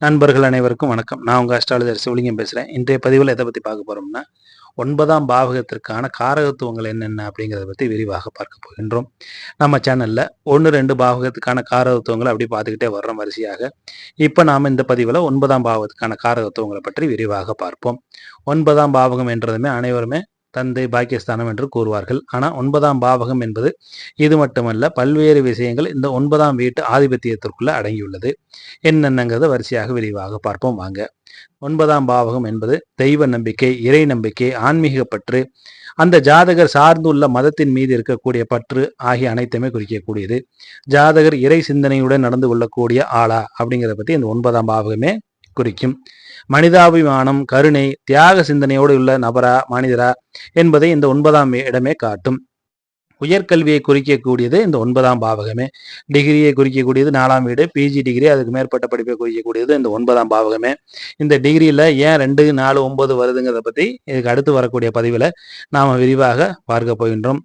நண்பர்கள் அனைவருக்கும் வணக்கம். நான் உங்கள் அஸ்ட்ராலஜர் சிவலிங்கம் பேசுகிறேன் இன்றைய பதிவில் எதை பற்றி பார்க்க போகிறோம்னா ஒன்பதாம் பாவகத்திற்கான காரகத்துவங்கள் என்னென்ன அப்படிங்கிறத பற்றி விரிவாக பார்க்க போகின்றோம். நம்ம சேனலில் ஒன்று ரெண்டு பாவகத்துக்கான காரகத்துவங்களை அப்படி பார்த்துக்கிட்டே வர்றோம் வரிசையாக இப்போ நாம் இந்த பதிவில் ஒன்பதாம் பாவகத்துக்கான காரகத்துவங்களை பற்றி விரிவாக பார்ப்போம். ஒன்பதாம் பாவகம் என்றதுமே அனைவருமே தந்தை பாக்கியஸ்தானம் என்று கூறுவார்கள். ஆனால் ஒன்பதாம் பாவகம் என்பது இது மட்டுமல்ல பல்வேறு விஷயங்கள் இந்த ஒன்பதாம் வீட்டு ஆதிபத்தியத்திற்குள்ள அடங்கியுள்ளது. என்னென்னங்கிறத வரிசையாக விரிவாக பார்ப்போம். வாங்க. ஒன்பதாம் பாவகம் என்பது தெய்வ நம்பிக்கை இறை நம்பிக்கை ஆன்மீக பற்று அந்த ஜாதகர் சார்ந்துள்ள மதத்தின் மீது இருக்கக்கூடிய பற்று ஆகிய அனைத்துமே குறிக்கக்கூடியது. ஜாதகர் இறை சிந்தனையுடன் நடந்து கொள்ளக்கூடிய ஆளா அப்படிங்கிறத பத்தி இந்த ஒன்பதாம் பாவகமே குறிக்கும். மனிதாபிமானம் கருணை தியாக சிந்தனையோடு உள்ள நபரா மனிதரா என்பதை இந்த ஒன்பதாம் இடமே காட்டும். உயர்கல்வியை குறிக்கக்கூடியது இந்த ஒன்பதாம் பாவகமே. டிகிரியை குறிக்கக்கூடியது நாலாம் வீடு. பிஜி டிகிரி அதுக்கு மேற்பட்ட படிப்பை குறிக்கக்கூடியது இந்த ஒன்பதாம் பாவகமே. இந்த டிகிரியில் ஏன் ரெண்டு நாலு ஒன்பது வருதுங்கிறத பற்றி இதுக்கு அடுத்து வரக்கூடிய பதிவில் நாம் விரிவாக பார்க்க போகின்றோம்.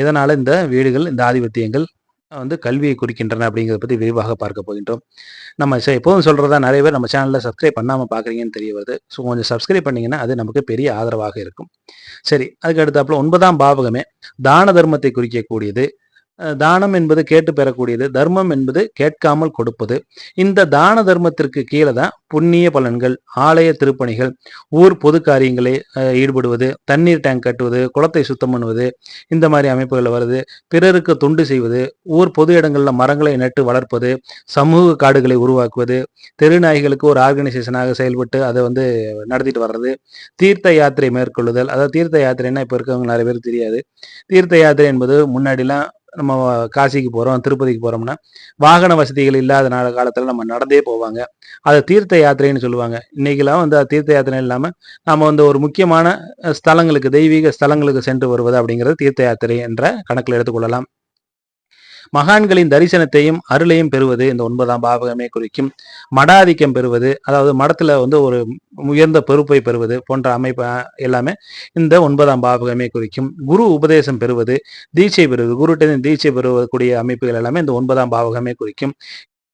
இதனால் இந்த வீடுகள் இந்த ஆதிபத்தியங்கள் வந்து கல்வியை குறிக்கின்றன அப்படிங்கிறத பற்றி விரிவாக பார்க்க போகின்றோம். நம்ம எப்போதும் சொல்கிறதா நிறைய பேர் நம்ம சேனலில் சப்ஸ்கிரைப் பண்ணாமல் பார்க்குறீங்கன்னு தெரிய வருது. ஸோ கொஞ்சம் சப்ஸ்கிரைப் பண்ணிங்கன்னா அது நமக்கு பெரிய ஆதரவாக இருக்கும். சரி அதுக்கு அடுத்தாப்புல ஒன்பதாம் பாவகமே தான தர்மத்தை குறிக்கக்கூடியது. தானம் என்பது கேட்டு பெறக்கூடியது தர்மம் என்பது கேட்காமல் கொடுப்பது. இந்த தான தர்மத்திற்கு கீழே தான் புண்ணிய பலன்கள் ஆலய திருப்பணிகள் ஊர் பொது காரியங்களை ஈடுபடுவது தண்ணீர் டேங்க் கட்டுவது குளத்தை சுத்தம் பண்ணுவது இந்த மாதிரி அமைப்புகள் வருது பிறருக்கு தொண்டு செய்வது ஊர் பொது இடங்களில் மரங்களை நட்டு வளர்ப்பது சமூக காடுகளை உருவாக்குவது தெருநாய்களுக்கு ஒரு ஆர்கனைசேஷனாக செயல்பட்டு அதை வந்து நடத்திட்டு வர்றது தீர்த்த யாத்திரை மேற்கொள்ளுதல். அதாவது தீர்த்த யாத்திரைன்னா இப்போ இருக்கவங்க நிறைய பேருக்கு தெரியாது. தீர்த்த யாத்திரை என்பது முன்னாடிலாம் நம்ம காசிக்கு போகிறோம் திருப்பதிக்கு போகிறோம்னா வாகன வசதிகள் இல்லாத நாள் காலத்தில் நம்ம நடந்தே போவாங்க. அதை தீர்த்த யாத்திரைன்னு சொல்லுவாங்க. இன்றைக்கெல்லாம் வந்து தீர்த்த யாத்திரை இல்லாமல் நம்ம வந்து ஒரு முக்கியமான ஸ்தலங்களுக்கு தெய்வீக ஸ்தலங்களுக்கு சென்று வருவது அப்படிங்கிறது தீர்த்த யாத்திரை என்ற கணக்கில் எடுத்துக்கொள்ளலாம். மகான்களின் தரிசனத்தையும் அருளையும் பெறுவது இந்த ஒன்பதாம் பாவகமே குறிக்கும். மடாதிக்கம் பெறுவது அதாவது மடத்துல வந்து ஒரு உயர்ந்த பொறுப்பை பெறுவது போன்ற அமைப்பு எல்லாமே இந்த ஒன்பதாம் பாவகமே குறிக்கும். குரு உபதேசம் பெறுவது தீட்சை பெறுவது குருட்டின் தீட்சை பெறுவக்கூடிய அமைப்புகள் எல்லாமே இந்த ஒன்பதாம் பாவகமே குறிக்கும்.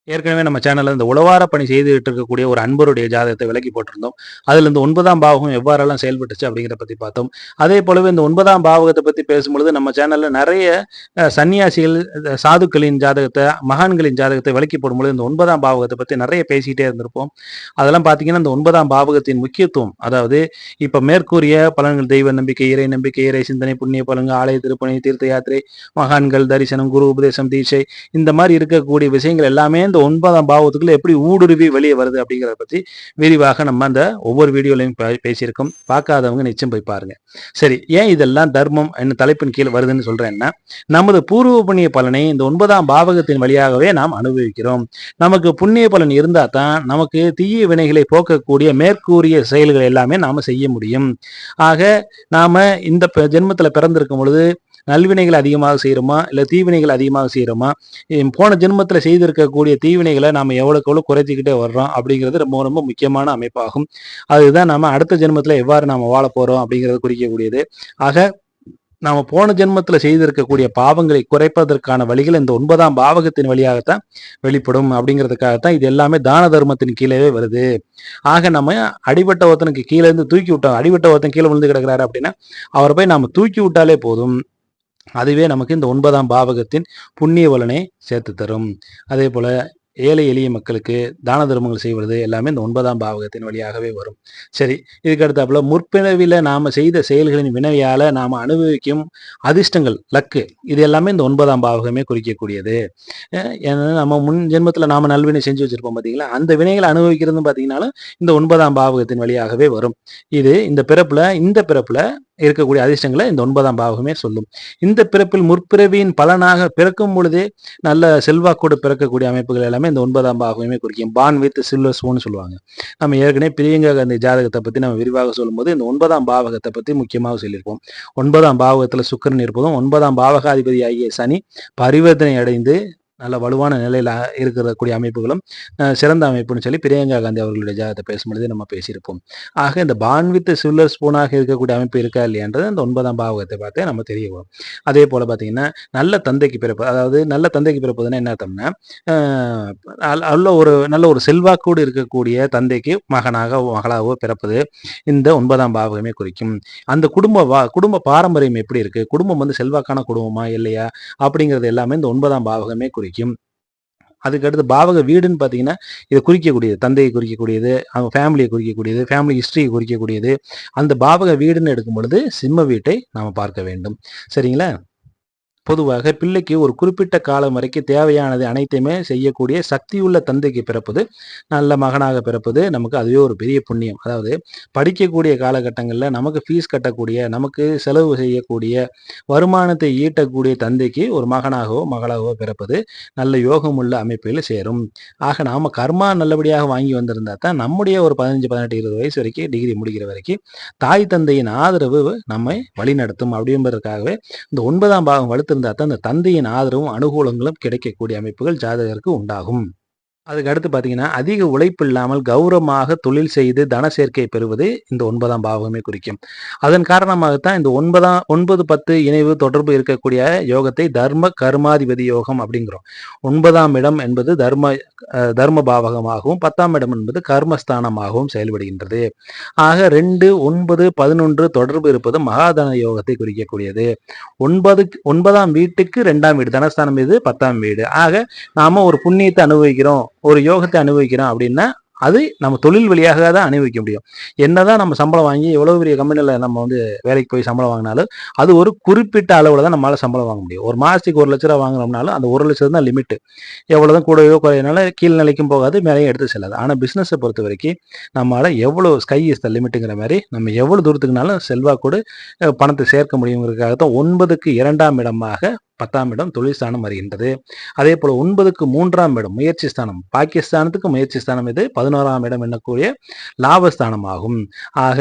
ஏற்கனவே நம்ம சேனலில் இந்த உளவார பணி செய்துகிட்டு இருக்கக்கூடிய ஒரு அன்பருடைய ஜாதகத்தை விலக்கி போட்டிருந்தோம். அதுல இந்த ஒன்பதாம் பாவகம் எவ்வாறெல்லாம் செயல்பட்டுச்சு அப்படிங்கிறத பற்றி பார்த்தோம். அதே போலவே இந்த ஒன்பதாம் பாவகத்தை பற்றி பேசும்பொழுது நம்ம சேனலில் நிறைய சன்னியாசிகள் சாதுக்களின் ஜாதகத்தை மகான்களின் ஜாதகத்தை விலக்கி போடும்பொழுது இந்த ஒன்பதாம் பாவகத்தை பற்றி நிறைய பேசிக்கிட்டே இருந்திருப்போம். அதெல்லாம் பார்த்தீங்கன்னா இந்த ஒன்பதாம் பாவகத்தின் முக்கியத்துவம். அதாவது இப்போ மேற்கூறிய பலன்கள் தெய்வ நம்பிக்கை இறை நம்பிக்கை இறை சிந்தனை புண்ணிய பலன்கள் ஆலய திருப்பணி தீர்த்த யாத்திரை மகான்கள் தரிசனம் குரு உபதேசம் தீட்சை இந்த மாதிரி இருக்கக்கூடிய விஷயங்கள் எல்லாமே இந்த ஒன்பதாம் பாவத்துக்குள்ள எப்படி ஊடுருவி வெளியே வருது அப்படிங்கிறத பத்தி விரிவாக நம்ம அந்த ஒவ்வொரு வீடியோலையும் பேசியிருக்கோம். பார்க்காதவங்க நிச்சயம் போய் பாருங்க. சரி ஏன் இதெல்லாம் தர்மம் என்ன தலைப்பின் கீழ் வருதுன்னு சொல்றேன்னா நமது பூர்வ புண்ணிய பலனை இந்த ஒன்பதாம் பாவகத்தின் வழியாகவே நாம் அனுபவிக்கிறோம். நமக்கு புண்ணிய பலன் இருந்தா தான் நமக்கு தீய வினைகளை போக்கக்கூடிய மேற்கூறிய செயல்கள் எல்லாமே நாம செய்ய முடியும். ஆக நாம இந்த ஜென்மத்துல பிறந்திருக்கும் பொழுது நல்வினைகள் அதிகமாக செய்கிறோமா இல்லை தீவினைகள் அதிகமாக செய்கிறோமா போன ஜென்மத்தில் செய்திருக்கக்கூடிய தீவினைகளை நாம் எவ்வளோக்கு எவ்வளோ குறைச்சிக்கிட்டே வர்றோம் அப்படிங்கிறது ரொம்ப ரொம்ப முக்கியமான அமைப்பாகும். அதுதான் நம்ம அடுத்த ஜென்மத்தில் எவ்வாறு நாம் வாழ போகிறோம் அப்படிங்கிறது குறிக்கக்கூடியது. ஆக நாம் போன ஜென்மத்தில் செய்திருக்கக்கூடிய பாவங்களை குறைப்பதற்கான வழிகள் இந்த ஒன்பதாம் பாவகத்தின் வழியாகத்தான் வெளிப்படும் அப்படிங்கிறதுக்காகத்தான் இது எல்லாமே தான தர்மத்தின் கீழே வருது. ஆக நம்ம அடிபட்ட ஒருத்தனுக்கு கீழே இருந்து தூக்கி விட்டோம். அடிபட்ட ஒருத்தன் கீழே விழுந்து கிடக்கிறாரு அப்படின்னா அவரை போய் நம்ம தூக்கி விட்டாலே போதும். அதுவே நமக்கு இந்த ஒன்பதாம் பாவகத்தின் புண்ணிய பலனை சேர்த்து தரும். அதே போல ஏழை எளிய மக்களுக்கு தான தர்மங்கள் செய்வது எல்லாமே இந்த ஒன்பதாம் பாவகத்தின் வழியாகவே வரும். சரி இதுக்கு அடுத்தாப்புல முற்பிறவில நாம செய்த செயல்களின் வினவையால நாம அனுபவிக்கும் அதிர்ஷ்டங்கள் லக்கு இது எல்லாமே இந்த ஒன்பதாம் பாவகமே குறிக்கக்கூடியது. ஏன்னா நம்ம முன் ஜென்மத்துல நாம நல்வினை செஞ்சு வச்சிருப்போம் பாத்தீங்களா? அந்த வினைகளை அனுபவிக்கிறது பாத்தீங்கன்னாலும் இந்த ஒன்பதாம் பாவகத்தின் வழியாகவே வரும். இது இந்த பிறப்புல இந்த பிறப்புல இருக்கக்கூடிய அதிர்ஷ்டங்களை இந்த ஒன்பதாம் பாவகமே சொல்லும். இந்த பிறப்பில் முற்பிறவியின் பலனாக பிறக்கும் பொழுதே நல்ல செல்வாக்கோடு பிறக்கக்கூடிய அமைப்புகள் எல்லாமே இந்த ஒன்பதாம் பாகமே குறிக்கும். பான் வித் சில்வர் ஸ்பூன் சொல்லுவாங்க. நம்ம ஏற்கனவே பிரியங்கா காந்தி ஜாதகத்தை பத்தி நம்ம விரிவாக சொல்லும்போது இந்த ஒன்பதாம் பாவகத்தை பத்தி முக்கியமாக சொல்லியிருப்போம். ஒன்பதாம் பாவகத்துல சுக்கரன் இருப்பதும் ஒன்பதாம் பாவகாதிபதி ஆகிய சனி பரிவர்த்தனை அடைந்து நல்ல வலுவான நிலையில் இருக்கக்கூடிய அமைப்புகளும் சிறந்த அமைப்புன்னு சொல்லி பிரியங்கா காந்தி அவர்களுடைய ஜாதகத்தை பேசும்பொழுது நம்ம பேசியிருப்போம். ஆக இந்த பான் வித் சில்லர் ஸ்பூனாக இருக்கக்கூடிய அமைப்பு இருக்கா இல்லையான்றது அந்த ஒன்பதாம் பாவகத்தை பார்த்தே நம்ம தெரிய வரும். அதே போல் பார்த்தீங்கன்னா நல்ல தந்தைக்கு பிறப்பு அதாவது நல்ல தந்தைக்கு பிறப்பதுன்னா என்ன அர்த்தம்னா நல்ல ஒரு நல்ல ஒரு செல்வாக்கோடு இருக்கக்கூடிய தந்தைக்கு மகனாக மகளாகவோ பிறப்பது இந்த ஒன்பதாம் பாவகமே குறிக்கும். அந்த குடும்ப வா குடும்ப பாரம்பரியம் எப்படி இருக்குது குடும்பம் வந்து செல்வாக்கான குடும்பமா இல்லையா? அப்படிங்கிறது எல்லாமே இந்த ஒன்பதாம் பாவகமே குறிக்கும். அதுக்கு அதுக்கடுத்து பாவக வீடுன்னு பார்த்தீங்கன்னா இதை குறிக்கக்கூடியது தந்தையை குறிக்கக்கூடியது அவங்க ஃபேமிலியை குறிக்கக்கூடியது ஃபேமிலி ஹிஸ்டரியை குறிக்கக்கூடியது. அந்த பாவக வீடுன்னு எடுக்கும் பொழுது சிம்ம வீட்டை நாம் பார்க்க வேண்டும். சரிங்களா? பொதுவாக பிள்ளைக்கு ஒரு குறிப்பிட்ட காலம் வரைக்கும் தேவையானது அனைத்தையுமே செய்யக்கூடிய சக்தியுள்ள தந்தைக்கு பிறப்பது நல்ல மகனாக பிறப்பது நமக்கு அதுவே ஒரு பெரிய புண்ணியம். அதாவது படிக்கக்கூடிய காலகட்டங்களில் நமக்கு ஃபீஸ் கட்டக்கூடிய நமக்கு செலவு செய்யக்கூடிய வருமானத்தை ஈட்டக்கூடிய தந்தைக்கு ஒரு மகனாகவோ மகளாகவோ பிறப்பது நல்ல யோகமுள்ள அமைப்பில் சேரும். ஆக நாம கர்மா நல்லபடியாக வாங்கி வந்திருந்தா தான் நம்முடைய ஒரு பதினஞ்சு பதினெட்டு இருபது வயசு வரைக்கும் டிகிரி முடிக்கிற வரைக்கும் தாய் தந்தையின் ஆதரவு நம்மை வழிநடத்தும். அப்படின்றதுக்காகவே இந்த ஒன்பதாம் பாகம் வலுத்திருந்தா தான் அந்த தந்தையின் ஆதரவும் அனுகூலங்களும் கிடைக்கக்கூடிய அமைப்புகள் ஜாதகருக்கு உண்டாகும். அதுக்கு அடுத்து பார்த்தீங்கன்னா அதிக உழைப்பு இல்லாமல் கௌரவமாக தொழில் செய்து தன சேர்க்கை பெறுவது இந்த ஒன்பதாம் பாவகமே குறிக்கும். அதன் காரணமாகத்தான் இந்த ஒன்பதாம் ஒன்பது பத்து இணைவு தொடர்பு இருக்கக்கூடிய யோகத்தை தர்ம கர்மாதிபதி யோகம் அப்படிங்கிறோம். ஒன்பதாம் இடம் என்பது தர்ம தர்ம பாவகமாகவும் பத்தாம் இடம் என்பது கர்மஸ்தானமாகவும் செயல்படுகின்றது. ஆக ரெண்டு ஒன்பது பதினொன்று தொடர்பு இருப்பது மகாதன யோகத்தை குறிக்கக்கூடியது. ஒன்பது ஒன்பதாம் வீட்டுக்கு ரெண்டாம் வீடு தனஸ்தானம் இது பத்தாம் வீடு. ஆக நாம ஒரு புண்ணியத்தை அனுபவிக்கிறோம் ஒரு யோகத்தை அனுபவிக்கிறோம் அப்படின்னா அது நம்ம தொழில் வழியாக தான் அனுபவிக்க முடியும். என்னதான் நம்ம சம்பளம் வாங்கி எவ்வளவு பெரிய கம்பெனியில் நம்ம வந்து வேலைக்கு போய் சம்பளம் வாங்கினாலும் அது ஒரு குறிப்பிட்ட அளவில் தான் நம்மளால சம்பளம் வாங்க முடியும். ஒரு மாதத்துக்கு ஒரு லட்ச ரூபா வாங்குறோம்னாலும் அந்த ஒரு லட்சம் தான் லிமிட் எவ்வளோதான் கூடவோ குறையினால கீழ் நிலைக்கும் போகாது மேலேயும் எடுத்து செல்லாது. ஆனால் பிஸ்னஸை பொறுத்த வரைக்கும் நம்மளால எவ்வளோ ஸ்கை இஸ் த லிமிட்டுங்கிற மாதிரி நம்ம எவ்வளோ தூரத்துக்குனாலும் செல்வாக்கூட பணத்தை சேர்க்க முடியுங்கிறதுக்காக தான் ஒன்பதுக்கு இரண்டாம் இடமாக பத்தாம் இடம் தொழில் ஸ்தானம் வருகின்றது. அதே போல் ஒன்பதுக்கு மூன்றாம் இடம் முயற்சி ஸ்தானம். பாகிஸ்தானத்துக்கு முயற்சி ஸ்தானம் இது. பதினோராம் இடம் என்னக்கூடிய லாபஸ்தானம் ஆகும் ஆக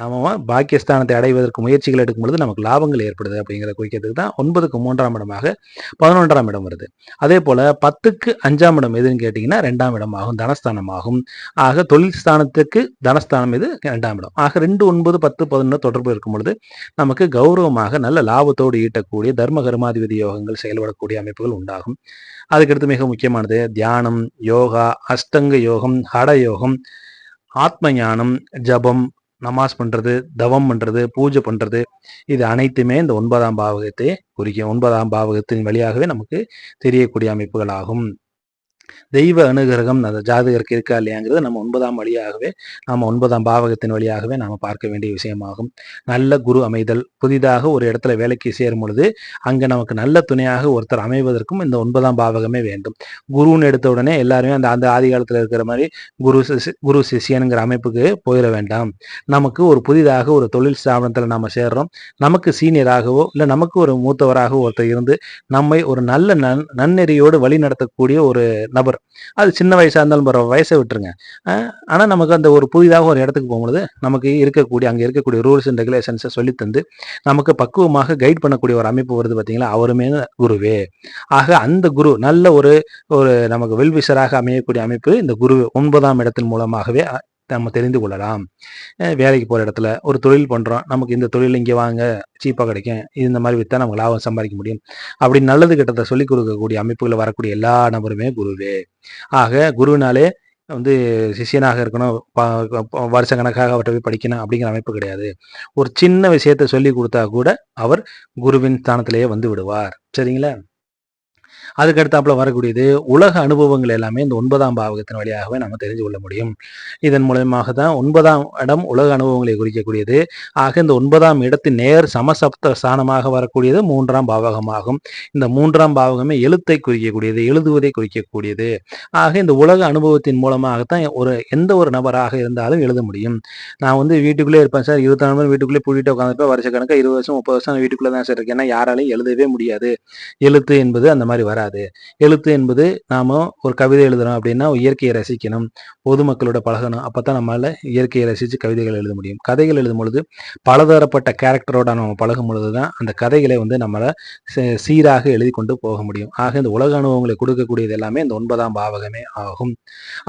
நாம பாக்கியஸ்தானத்தை அடைவதற்கு முயற்சிகள் எடுக்கும் பொழுது நமக்கு லாபங்கள் ஏற்படுது அப்படிங்கிற குறிக்கிறதுக்கு தான் ஒன்பதுக்கு மூன்றாம் இடமாக பதினொன்றாம் இடம் வருது. அதே போல பத்துக்கு அஞ்சாம் இடம் எதுன்னு கேட்டிங்கன்னா ரெண்டாம் இடம் ஆகும் தனஸ்தானம் ஆகும். ஆக தொழில் ஸ்தானத்துக்கு தனஸ்தானம் இது ரெண்டாம் இடம். ஆக ரெண்டு ஒன்பது பத்து பதினொன்று தொடர்பு இருக்கும் பொழுது நமக்கு கௌரவமாக நல்ல லாபத்தோடு ஈட்டக்கூடிய தர்ம கர்மாதிபதி யோகங்கள் செயல்படக்கூடிய அமைப்புகள் உண்டாகும். அதுக்கடுத்து மிக முக்கியமானது தியானம் யோகா அஷ்டங்க யோகம் ஹட யோகம் ஆத்ம ஞானம் ஜபம் நமாஸ் பண்ணுறது தவம் பண்ணுறது பூஜை பண்ணுறது இது அனைத்துமே இந்த ஒன்பதாம் பாவகத்தை குறிக்கும். ஒன்பதாம் பாவகத்தின் வழியாகவே நமக்கு தெரியக்கூடிய அமைப்புகள் ஆகும் தெய்வ அனுகிரகம் அந்த ஜாதகருக்கு இருக்கா இல்லையாங்கிறது நம்ம ஒன்பதாம் வழியாகவே நாம ஒன்பதாம் பாவகத்தின் வழியாகவே நாம பார்க்க வேண்டிய விஷயமாகும். நல்ல குரு அமைதல் புதிதாக ஒரு இடத்துல வேலைக்கு சேரும் பொழுது அங்க நமக்கு நல்ல துணையாக ஒருத்தர் அமைவதற்கும் இந்த ஒன்பதாம் பாவகமே வேண்டும். குருன்னு எடுத்த உடனே எல்லாருமே அந்த அந்த ஆதி காலத்துல இருக்கிற மாதிரி குரு சிஷ்- குரு சிஷியனுங்கிற அமைப்புக்கு போயிட வேண்டாம். நமக்கு ஒரு புதிதாக ஒரு தொழில் ஸ்தாபனத்துல நாம சேர்றோம். நமக்கு சீனியராகவோ இல்லை நமக்கு ஒரு மூத்தவராகவோ ஒருத்தர் இருந்து நம்மை ஒரு நல்ல நன் நன்னெறியோடு வழி நடத்தக்கூடிய ஒரு நபர். அது சின்ன வயசா இருந்தாலும் பரவாயில்ல வயசை விட்டுருங்க. அஹ் ஆனா நமக்கு அந்த ஒரு புதிதாக ஒரு இடத்துக்கு போகும்பொழுது நமக்கு இருக்கக்கூடிய அங்க இருக்கக்கூடிய ரூல்ஸ் அண்ட் ரெகுலேஷன்ஸை சொல்லி தந்து நமக்கு பக்குவமாக கைட் பண்ணக்கூடிய ஒரு அமைப்பு வருது பார்த்தீங்களா அவருமே குருவே. ஆக அந்த குரு நல்ல ஒரு ஒரு நமக்கு வெல்விசராக அமையக்கூடிய அமைப்பு இந்த குரு ஒன்பதாம் இடத்தின் மூலமாகவே நம்ம தெரிந்து கொள்ளலாம். வேலைக்கு போகிற இடத்துல ஒரு தொழில் பண்ணுறோம் நமக்கு இந்த தொழில் இங்கே வாங்க சீப்பாக கிடைக்கும். இந்த மாதிரி விற்றா நமக்கு லாபம் சம்பாதிக்க முடியும். அப்படி நல்லது கெட்டதை சொல்லிக் கொடுக்கக்கூடிய அமைப்புகளை வரக்கூடிய எல்லா நபருமே குருவே. ஆக குருவினாலே வந்து சிஷியனாக இருக்கணும். வருஷ கணக்காக அவர்கிட்ட போய் படிக்கணும் அப்படிங்கிற அமைப்பு கிடையாது. ஒரு சின்ன விஷயத்தை சொல்லி கொடுத்தா கூட அவர் குருவின் ஸ்தானத்திலேயே வந்து விடுவார். சரிங்களா? அதுக்கு அடுத்தாப்புல வரக்கூடியது உலக அனுபவங்கள் எல்லாமே இந்த ஒன்பதாம் பாவகத்தின் வழியாகவே நம்ம தெரிஞ்சு கொள்ள முடியும். இதன் மூலயமாக தான் ஒன்பதாம் இடம் உலக அனுபவங்களை குறிக்கக்கூடியது. ஆக இந்த ஒன்பதாம் இடத்தின் நேர் சமசப்த ஸ்தானமாக வரக்கூடியது மூன்றாம் பாவகமாகும். இந்த மூன்றாம் பாவகமே எழுத்தை குறிக்கக்கூடியது எழுதுவதை குறிக்கக்கூடியது. ஆக இந்த உலக அனுபவத்தின் மூலமாகத்தான் ஒரு எந்த ஒரு நபராக இருந்தாலும் எழுத முடியும். நான் வந்து வீட்டுக்குள்ளே இருப்பேன் சார். இருபத்தி நாலு மணி வீட்டுக்குள்ளே பூட்டிட்டு உட்காந்துருப்பேன் வருஷ கணக்காக இருபது வருஷம் முப்பது வருஷம் வீட்டுக்குள்ளே தான் சார் இருக்கேன். ஏன்னா யாராலையும் எழுதவே முடியாது. எழுத்து என்பது அந்த மாதிரி வர வராது. எழுத்து என்பது நாம ஒரு கவிதை எழுதுறோம் அப்படின்னா இயற்கையை ரசிக்கணும் பொதுமக்களோட பழகணும். அப்போ தான் நம்மளால் இயற்கையை ரசித்து கவிதைகள் எழுத முடியும். கதைகள் எழுதும் பொழுது பலதரப்பட்ட கேரக்டரோட நம்ம பழகும் பொழுது தான் அந்த கதைகளை வந்து நம்மளை சீராக எழுதி கொண்டு போக முடியும். ஆக இந்த உலக அனுபவங்களை கொடுக்கக்கூடியது எல்லாமே இந்த ஒன்பதாம் பாவகமே ஆகும்.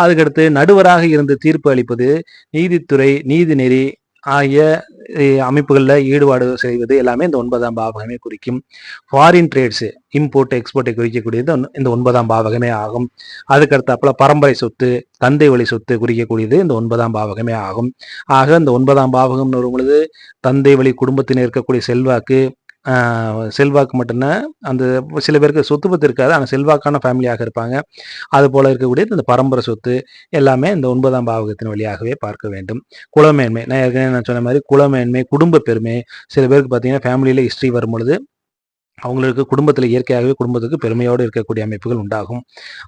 அதுக்கடுத்து நடுவராக இருந்து தீர்ப்பு அளிப்பது நீதித்துறை நீதிநெறி ஆகிய அமைப்புகளில் ஈடுபாடு செய்வது எல்லாமே இந்த ஒன்பதாம் பாவகமே குறிக்கும். ஃபாரின் ட்ரேட்ஸு இம்போர்ட் எக்ஸ்போர்ட்டை குறிக்கக்கூடியது இந்த ஒன்பதாம் பாவகமே ஆகும். அதுக்கடுத்தாப்புல பரம்பரை சொத்து தந்தை வழி சொத்து குறிக்கக்கூடியது இந்த ஒன்பதாம் பாவகமே ஆகும். ஆக இந்த ஒன்பதாம் பாவகம்னு வரும் பொழுது தந்தை வழி குடும்பத்தினர் இருக்கக்கூடிய செல்வாக்கு செல்வாக்கு மட்டும்தான் அந்த சில பேருக்கு சொத்து பத்து இருக்காது ஆனால் செல்வாக்கான ஃபேமிலியாக இருப்பாங்க. அது போல் இருக்கக்கூடிய இந்த பரம்பரை சொத்து எல்லாமே இந்த ஒன்பதாம் பாவகத்தின் வழியாகவே பார்க்க வேண்டும். குலமேன்மை நான் ஏற்கனவே நான் சொன்ன மாதிரி குலமேன்மை குடும்ப பெருமை சில பேருக்கு பார்த்தீங்கன்னா ஃபேமிலியில் ஹிஸ்ட்ரி வரும் பொழுது அவங்களுக்கு குடும்பத்தில் இயற்கையாகவே குடும்பத்துக்கு பெருமையோடு இருக்கக்கூடிய அமைப்புகள் உண்டாகும்.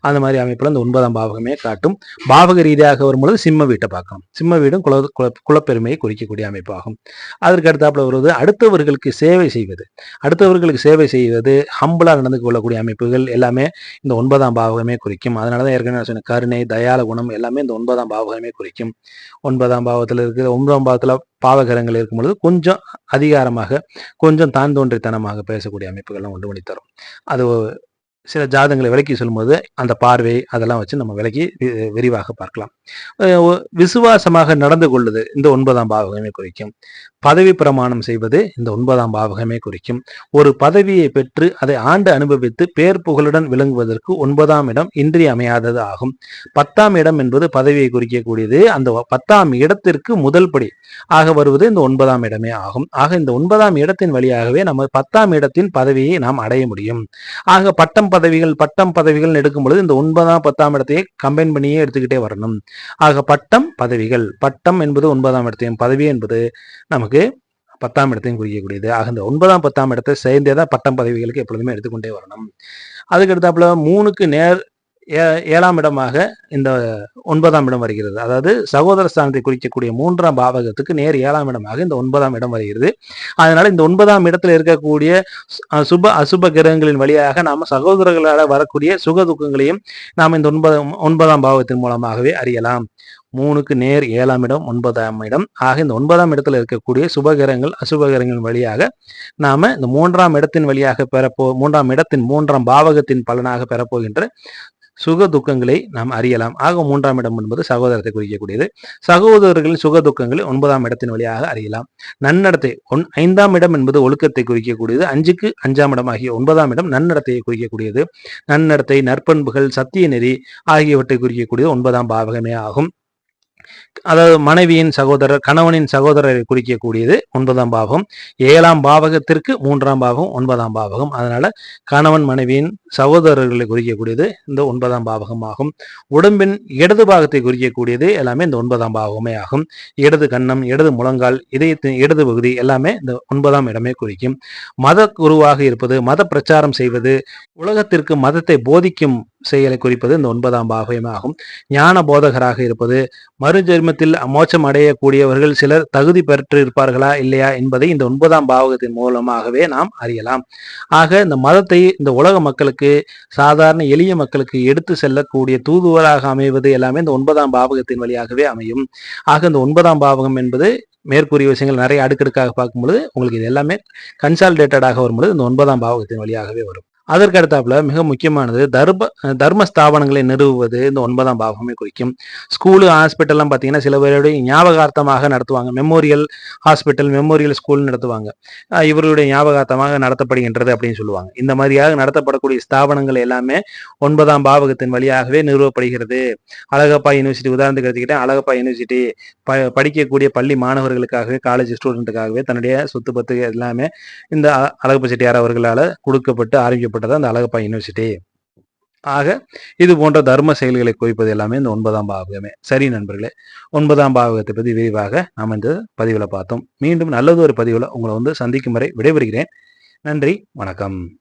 அந்த மாதிரி அமைப்பில் இந்த ஒன்பதாம் பாவகமே காட்டும். பாவக ரீதியாக வரும்பொழுது சிம்ம வீட்டை பார்க்கணும். சிம்ம வீடும் குல குல குலப்பெருமையை குறிக்கக்கூடிய அமைப்பாகும். அதற்கு அடுத்தாப்புல வருவது அடுத்தவர்களுக்கு சேவை செய்வது. அடுத்தவர்களுக்கு சேவை செய்வது ஹம்பிளாக நடந்து கொள்ளக்கூடிய அமைப்புகள் எல்லாமே இந்த ஒன்பதாம் பாவகமே குறிக்கும். அதனால தான் ஏற்கனவே சொன்ன கருணை தயால குணம் எல்லாமே இந்த ஒன்பதாம் பாவகமே குறிக்கும். ஒன்பதாம் பாவத்தில் இருக்கிற ஒன்பதாம் பாவத்தில் பாவகரங்கள் இருக்கும் பொழுது கொஞ்சம் அதிகாரமாக கொஞ்சம் தான் தோன்றித்தனமாக பேசக்கூடிய அமைப்புகள்லாம் உண்டு பண்ணி தரும். அது சில ஜாதங்களை விளக்கி சொல்லும்போது அந்த பார்வை அதெல்லாம் வச்சு நம்ம விளக்கி விரிவாக பார்க்கலாம். விசுவாசமாக நடந்து கொள்வது இந்த ஒன்பதாம் பாவகமே குறிக்கும். பதவி பிரமாணம் செய்வது இந்த ஒன்பதாம் பாவகமே குறிக்கும். ஒரு பதவியை பெற்று அதை ஆண்டு அனுபவித்து பேர் புகழுடன் விளங்குவதற்கு ஒன்பதாம் இடம் இன்றியமையாதது ஆகும். பத்தாம் இடம் என்பது பதவியை குறிக்கக்கூடியது. அந்த பத்தாம் இடத்திற்கு முதல் படி ஆக வருவது இந்த ஒன்பதாம் இடமே ஆகும். ஆக இந்த ஒன்பதாம் இடத்தின் வழியாகவே நம்ம பத்தாம் இடத்தின் பதவியை நாம் அடைய முடியும். ஆக பட்டம் பதவிகள் பட்டம் பதவிகள் எடுக்கும் பொழுது இந்த ஒன்பதாம் பத்தாம் இடத்தையே கம்பைன் பண்ணியே எடுத்துக்கிட்டே வரணும். ஆக பட்டம் பதவிகள். பட்டம் என்பது ஒன்பதாம் இடத்தையும் பதவி என்பது நமக்கு பத்தாம் இடத்தையும் குறிக்கக்கூடியது. ஆக இந்த ஒன்பதாம் பத்தாம் இடத்தை சேர்ந்தே தான் பட்டம் பதவிகளுக்கு எப்பொழுதுமே எடுத்துக்கொண்டே வரணும். அதுக்கு அடுத்தாப்புல மூணுக்கு நேர் ஏழாம் இடமாக இந்த ஒன்பதாம் இடம் வருகிறது. அதாவது சகோதர ஸ்தானத்தை குறிக்கக்கூடிய மூன்றாம் பாவகத்துக்கு நேர் ஏழாம் இடமாக இந்த ஒன்பதாம் இடம் வருகிறது. அதனால இந்த ஒன்பதாம் இடத்துல இருக்கக்கூடிய சுப அசுப கிரகங்களின் வழியாக நாம சகோதரர்களால் வரக்கூடிய சுக துக்கங்களையும் நாம் இந்த ஒன்பதாம் ஒன்பதாம் பாவத்தின் மூலமாகவே அறியலாம். மூணுக்கு நேர் ஏழாம் இடம் ஒன்பதாம் இடம். ஆக இந்த ஒன்பதாம் இடத்துல இருக்கக்கூடிய சுபகிரகங்கள் அசுபகரங்கள் வழியாக நாம இந்த மூன்றாம் இடத்தின் வழியாக பெறப்போ மூன்றாம் இடத்தின் மூன்றாம் பாவகத்தின் பலனாக பெறப்போகின்ற சுக துக்கங்களை நாம் அறியலாம். ஆக மூன்றாம் இடம் என்பது சகோதரத்தை குறிக்கக்கூடியது. சகோதரர்களின் சுக துக்கங்களை ஒன்பதாம் இடத்தின் வழியாக அறியலாம். நன்னடத்தை ஒன் ஐந்தாம் இடம் என்பது ஒழுக்கத்தை குறிக்கக்கூடியது. அஞ்சுக்கு அஞ்சாம் இடம் ஆகிய ஒன்பதாம் இடம் நன்னடத்தையை குறிக்கக்கூடியது. நன்னடத்தை நற்பண்புகள் சத்திய நெறி ஆகியவற்றை குறிக்கக்கூடியது. ஒன்பதாம் பாவகமே ஆகும். அதாவது மனைவியின் சகோதரர் கணவனின் சகோதரரை குறிக்கக்கூடியது ஒன்பதாம் பாவகம் ஏழாம் பாவகத்திற்கு மூன்றாம் பாவகம் ஒன்பதாம் பாவகம். அதனால கணவன் மனைவியின் சகோதரர்களை குறிக்கக்கூடியது இந்த ஒன்பதாம் பாவகம் ஆகும் உடம்பின் இடது பாகத்தை குறிக்கக்கூடியது எல்லாமே இந்த ஒன்பதாம் பாவகமே ஆகும். இடது கண்ணம் இடது முழங்கால் இதயத்தின் இடது பகுதி எல்லாமே இந்த ஒன்பதாம் இடமே குறிக்கும். மத குருவாக இருப்பது மத பிரச்சாரம் செய்வது உலகத்திற்கு மதத்தை போதிக்கும் செயலை குறிப்பது இந்த ஒன்பதாம் பாகமாகும் ஞான போதகராக இருப்பது மறுஜென்மத்தில் மோட்சம் அடையக்கூடியவர்கள் சிலர் தகுதி பெற்று இருப்பார்களா இல்லையா என்பதை இந்த ஒன்பதாம் பாவகத்தின் மூலமாகவே நாம் அறியலாம். ஆக இந்த மதத்தை இந்த உலக மக்களுக்கு சாதாரண எளிய மக்களுக்கு எடுத்து செல்லக்கூடிய தூதுவராக அமைவது எல்லாமே இந்த ஒன்பதாம் பாவகத்தின் வழியாகவே அமையும். ஆக இந்த ஒன்பதாம் பாவகம் என்பது மேற்கூறிய விஷயங்கள் நிறைய அடுக்கடுக்காக பார்க்கும்பொழுது உங்களுக்கு இது எல்லாமே கன்சால்டேட்டடாக வரும்பொழுது இந்த ஒன்பதாம் பாவகத்தின் வழியாகவே வரும். அதற்கு அடுத்தாப்புல மிக முக்கியமானது தர்ம தர்ம ஸ்தாபனங்களை நிறுவுவது இந்த ஒன்பதாம் பாகமே குறிக்கும். ஸ்கூலு ஹாஸ்பிட்டல்லாம் பார்த்தீங்கன்னா சில பேருடைய ஞாபகார்த்தமாக நடத்துவாங்க. மெமோரியல் ஹாஸ்பிட்டல் மெமோரியல் ஸ்கூல் நடத்துவாங்க. இவர்களுடைய ஞாபகார்த்தமாக நடத்தப்படுகின்றது அப்படின்னு சொல்லுவாங்க. இந்த மாதிரியாக நடத்தப்படக்கூடிய ஸ்தாபனங்கள் எல்லாமே ஒன்பதாம் பாவகத்தின் வழியாகவே நிறுவப்படுகிறது. அழகப்பா யூனிவர்சிட்டி உதாரணத்துக்கு எடுத்துக்கிட்டேன். அழகப்பா யூனிவர்சிட்டி ப படிக்கக்கூடிய பள்ளி மாணவர்களுக்காகவே காலேஜ் ஸ்டூடெண்ட்டுக்காகவே தன்னுடைய சொத்து பத்து எல்லாமே இந்த அழகப்பா செட்டியார் அவர்களால் கொடுக்கப்பட்டு ஆரம்பிக்கப்படும் ஏற்பட்டது அந்த அழகப்பா யூனிவர்சிட்டி ஆக இது போன்ற தர்ம செயல்களை குவிப்பது எல்லாமே இந்த ஒன்பதாம் பாவகமே. சரி நண்பர்களே ஒன்பதாம் பாவகத்தை பற்றி விரிவாக நாம் இந்த பதிவில் பார்த்தோம். மீண்டும் நல்லது ஒரு பதிவில் உங்களை வந்து சந்திக்கும் வரை விடைபெறுகிறேன். நன்றி வணக்கம்.